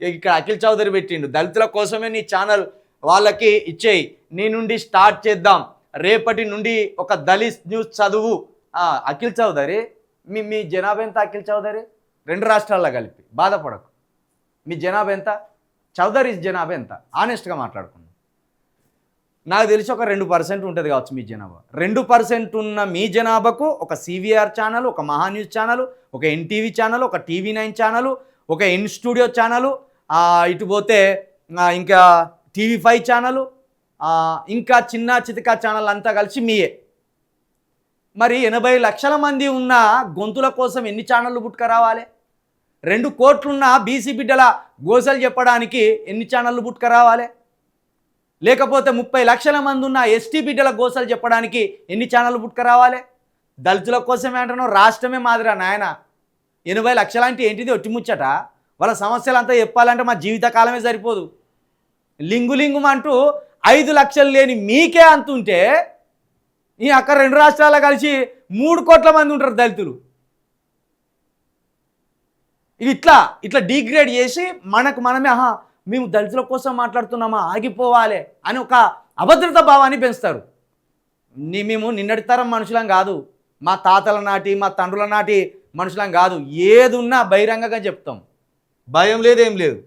ఇక్కడ అఖిల్ చౌదరి పెట్టిండు. దళితుల కోసమే నీ ఛానల్ వాళ్ళకి ఇచ్చేయి. నీ నుండి స్టార్ట్ చేద్దాం. రేపటి నుండి ఒక దళిత్ న్యూస్ చదువు. అఖిల్ చౌదరి మీ మీ జనాభా ఎంత అఖిల్ చౌదరి? రెండు రాష్ట్రాల్లో కలిపి. బాధపడకు. మీ జనాభా ఎంత? చౌదరి జనాభా ఎంత? ఆనెస్ట్గా మాట్లాడుకుందాం. నాకు తెలిసి ఒక రెండు పర్సెంట్ ఉంటుంది కావచ్చు మీ జనాభా. రెండు పర్సెంట్ ఉన్న మీ జనాభాకు ఒక సివిఆర్ ఛానల్ ఒక మహా న్యూస్ ఛానల్ ఒక ఎన్టీవీ ఛానల్ ఒక టీవీ నైన్ ఛానల్ ఒక ఎన్ స్టూడియో ఛానల్ ఇటు పోతే ఇంకా టీవీ ఫైవ్ ఛానల్ ఇంకా చిన్న చితకా ఛానల్ అంతా కలిసి మీయే. మరి ఎనభై లక్షల మంది ఉన్న గొంతుల కోసం ఎన్ని ఛానళ్ళు పుట్టుకరావాలి? రెండు కోట్లున్న బీసీ బిడ్డల గోసలు చెప్పడానికి ఎన్ని ఛానళ్ళు పుట్టుకరావాలి? లేకపోతే ముప్పై లక్షల మంది ఉన్న ఎస్టీ బిడ్డల గోసలు చెప్పడానికి ఎన్ని ఛానళ్ళు పుట్టుకరావాలి? దళితుల కోసమే అంటున్నావు రాష్ట్రమే మాదిరా నాయన. ఎనభై లక్షలంటే ఏంటిది ఒట్టిముచ్చట వాళ్ళ సమస్యలు అంతా చెప్పాలంటే మా జీవితకాలమే సరిపోదు. లింగు లింగుం అంటూ ఐదు లక్షలు లేని మీకే అంతుంటే ఈ అక్కడ రెండు రాష్ట్రాల్లో కలిసి మూడు కోట్ల మంది ఉంటారు దళితులు. ఇవి ఇట్లా ఇట్లా డీగ్రేడ్ చేసి మనకు మనమే ఆహా మేము దళితుల కోసం మాట్లాడుతున్నామా ఆగిపోవాలి అని ఒక అభద్రత భావాన్ని పెంచుతారు. నీ మేము నిన్నటి తరం మనుషులం కాదు. మా తాతల నాటి మా తండ్రుల నాటి మనుషులం కాదు. ఏదున్నా బహిరంగంగా చెప్తాం. భయం లేదు ఏం లేదు.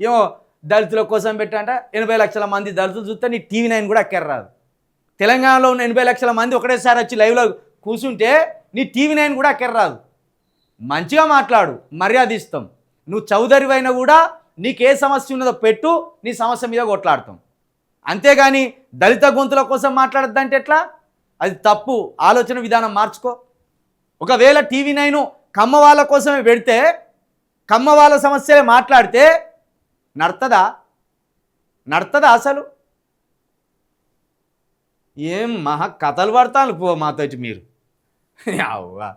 ఏమో దళితుల కోసం పెట్టంట ఎనభై లక్షల మంది దళితులు చూస్తే నీ టీవీ నైన్ కూడా రాదు తెలంగాణలో ఉన్న ఎనభై లక్షల మంది ఒకటేసారి వచ్చి లైవ్లో కూర్చుంటే నీ టీవీ నైన్ కూడా రాదు మంచిగా మాట్లాడు మర్యాద ఇస్తాం. నువ్వు చౌదరి అయినా కూడా నీకు ఏ సమస్య ఉన్నదో పెట్టు నీ సమస్య మీద కొట్లాడతాం. అంతేగాని దళిత గొంతుల కోసం మాట్లాడద్దంటే ఎట్లా? అది తప్పు ఆలోచన విధానం మార్చుకో. ఒకవేళ టీవీ నైను కమ్మ వాళ్ళ కోసమే పెడితే కమ్మ వాళ్ళ సమస్యలే మాట్లాడితే నడతదా నడతదా అసలు? ఏం మహా కథలు పడతాను పో మాతోటి మీరు. అవ్వా